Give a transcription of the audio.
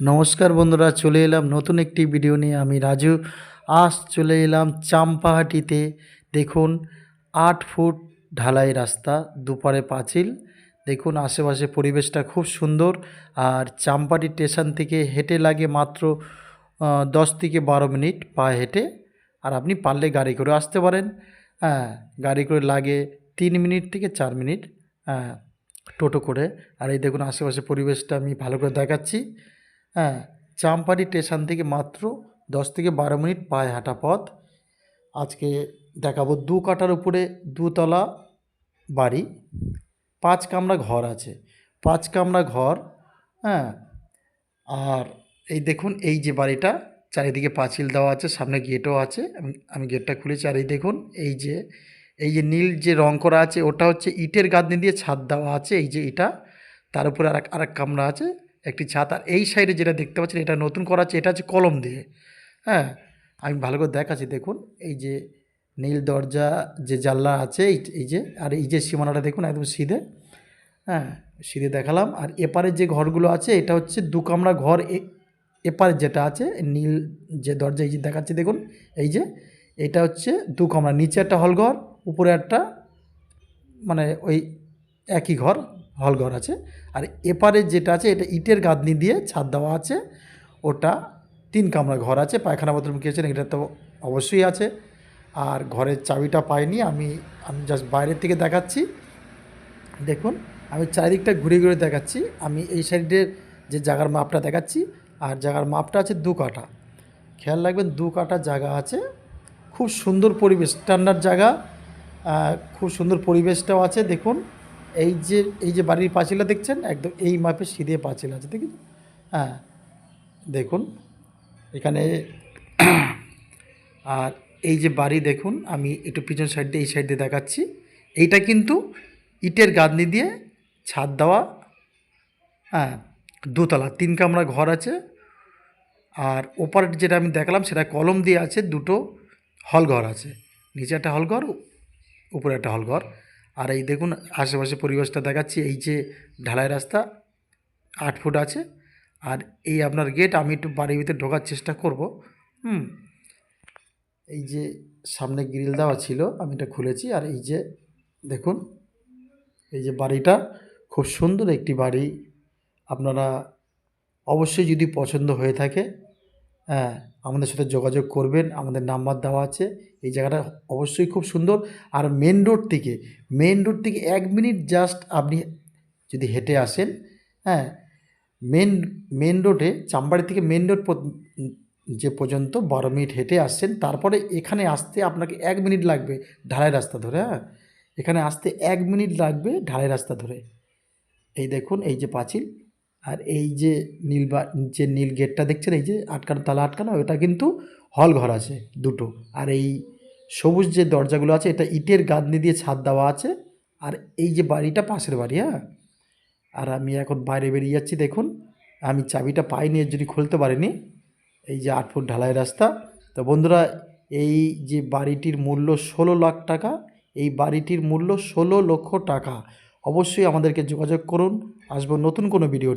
নমস্কার বন্ধুরা, চলে এলাম নতুন একটি ভিডিও নিয়ে। আমি রাজু। আজ চলে এলাম চাম্পাহাটিতে। দেখুন, আট ফুট ঢালাই রাস্তা, দুপারে পাঁচিল। দেখুন, আশেপাশে পরিবেশটা খুব সুন্দর। আর চাম্পাহাটি স্টেশন থেকে হেঁটে লাগে মাত্র দশ থেকে বারো মিনিট পায়ে হেঁটে। আর আপনি পারলে গাড়ি করে আসতে পারেন। হ্যাঁ গাড়ি করে লাগে তিন মিনিট থেকে চার মিনিট হ্যাঁ টোটো করে। আর এই দেখুন, আশেপাশে পরিবেশটা আমি ভালো করে দেখাচ্ছি। হ্যাঁ চাম্পাটি স্টেশন থেকে মাত্র দশ থেকে বারো মিনিট পায়ে হাঁটা পথ। আজকে দেখাবো দু কাটার উপরে দুতলা বাড়ি, পাঁচ কামরা ঘর আছে। পাঁচ কামরা ঘর হ্যাঁ আর এই দেখুন, এই যে বাড়িটা, চারিদিকে পাঁচিল দেওয়া আছে, সামনে গেটও আছে। আমি আমি গেটটা খুলেছি, আর এই দেখুন, এই যে এই যে নীল যে রং করা আছে, ওটা হচ্ছে ইটের গাঁথনি দিয়ে ছাদ দেওয়া আছে, এই যে এটা। তার উপরে আর আর এক কামরা আছে একটি ছাদ আর এই সাইডে যেটা দেখতে পাচ্ছেন, এটা নতুন করা আছে, এটা হচ্ছে কলম দিয়ে। হ্যাঁ আমি ভালো করে দেখাচ্ছি, দেখুন। এই যে নীল দরজা, যে জানলা আছে, এই যে, আর এই যে সীমানাটা দেখুন, একদম সিধে। হ্যাঁ সিধে দেখালাম। আর এপারে যে ঘরগুলো আছে, এটা হচ্ছে দু কামরা ঘর। এপারে যেটা আছে, নীল যে দরজা, এই যে দেখাচ্ছে, দেখুন। এই যে, এটা হচ্ছে দু কামরা। নিচে একটা হল ঘর, উপরে একটা মানে ওই একই ঘর। হল ঘর আছে। আর এপারে যেটা আছে, এটা ইটের গাঁদনি দিয়ে ছাদ দেওয়া আছে। ওটা তিন কামরা ঘর আছে, পায়খানা বাথরুম কিচেন এটা তো অবশ্যই আছে। আর ঘরের চাবিটা পাইনি, আমি আমি জাস্ট বাইরের থেকে দেখাচ্ছি। দেখুন, আমি চারিদিকটা ঘুরে ঘুরে দেখাচ্ছি। আমি এই সাইডের যে জায়গার মাপটা দেখাচ্ছি, আর জায়গার মাপটা আছে দু কাঠা। খেয়াল রাখবেন, দু কাঠা জায়গা আছে। খুব সুন্দর পরিবেশ স্ট্যান্ডার্ড জায়গা। খুব সুন্দর পরিবেশটাও আছে, দেখুন। এই যে এই যে বাড়ির পাঁচিলটা দেখছেন? একদম এই মাপে সিধে পাঁচিল আছে দেখুন হ্যাঁ দেখুন, এখানে আর এই যে বাড়ি দেখুন, আমি একটু পিছন সাইড দিয়ে এই সাইড দিয়ে দেখাচ্ছি। এইটা কিন্তু ইটের গাঁথনি দিয়ে ছাদ দেওয়া হ্যাঁ দোতলা, তিন কামরা ঘর আছে। আর ওপার যেটা আমি দেখালাম, সেটা কলম দিয়ে আছে, দুটো হল ঘর আছে। নিচে একটা হল ঘর, উপরে একটা হল ঘর। আর এই দেখুন, আশেপাশে পরিবেশটা দেখাচ্ছি, এই যে ঢালাই রাস্তা, আট ফুট আছে। আর এই আপনার গেট আমি একটু বাড়ির ভিতরে ঢোকার চেষ্টা করব। হুম, এই যে সামনে গ্রিল দেওয়া ছিল, আমি এটা খুলেছি। আর এই যে দেখুন, এই যে বাড়িটা, খুব সুন্দর একটি বাড়ি। আপনারা অবশ্যই যদি পছন্দ হয়ে থাকে হ্যাঁ আমাদের সাথে যোগাযোগ করবেন, আমাদের নাম্বার দেওয়া আছে। এই জায়গাটা অবশ্যই খুব সুন্দর। আর মেন রোড থেকে মেন রোড থেকে এক মিনিট জাস্ট আপনি যদি হেঁটে আসেন হ্যাঁ মেন মেন রোডে চাম্বাড়ি থেকে মেন রোড যে পর্যন্ত বারো মিনিট হেঁটে আসছেন, তারপরে এখানে আসতে আপনাকে এক মিনিট লাগবে ঢালাই রাস্তা ধরে হ্যাঁ। এখানে আসতে এক মিনিট লাগবে ঢালাই রাস্তা ধরে। এই দেখুন, এই যে পাঁচিল। আর এই যে নীল বা, যে নীল গেটটা দেখছেন, এই যে আটকানো, তালা আটকানো, ওটা কিন্তু হল ঘর আছে দুটো। আর এই সবুজ যে দরজাগুলো আছে, এটা ইটের গাঁথনি দিয়ে ছাদ দেওয়া আছে। আর এই যে বাড়িটা, পাশের বাড়ি হ্যাঁ? আর আমি এখন বাইরে বেরিয়ে যাচ্ছি, দেখুন। আমি চাবিটা পাইনি, এর যদি খুলতে পারিনি। এই যে আট ফুট ঢালাই রাস্তা। তো বন্ধুরা, এই যে বাড়িটির মূল্য ষোলো লাখ টাকা, এই বাড়িটির মূল্য ষোলো লক্ষ টাকা। অবশ্যই আমাদেরকে যোগাযোগ করুন। আসব নতুন কোনো ভিডিও।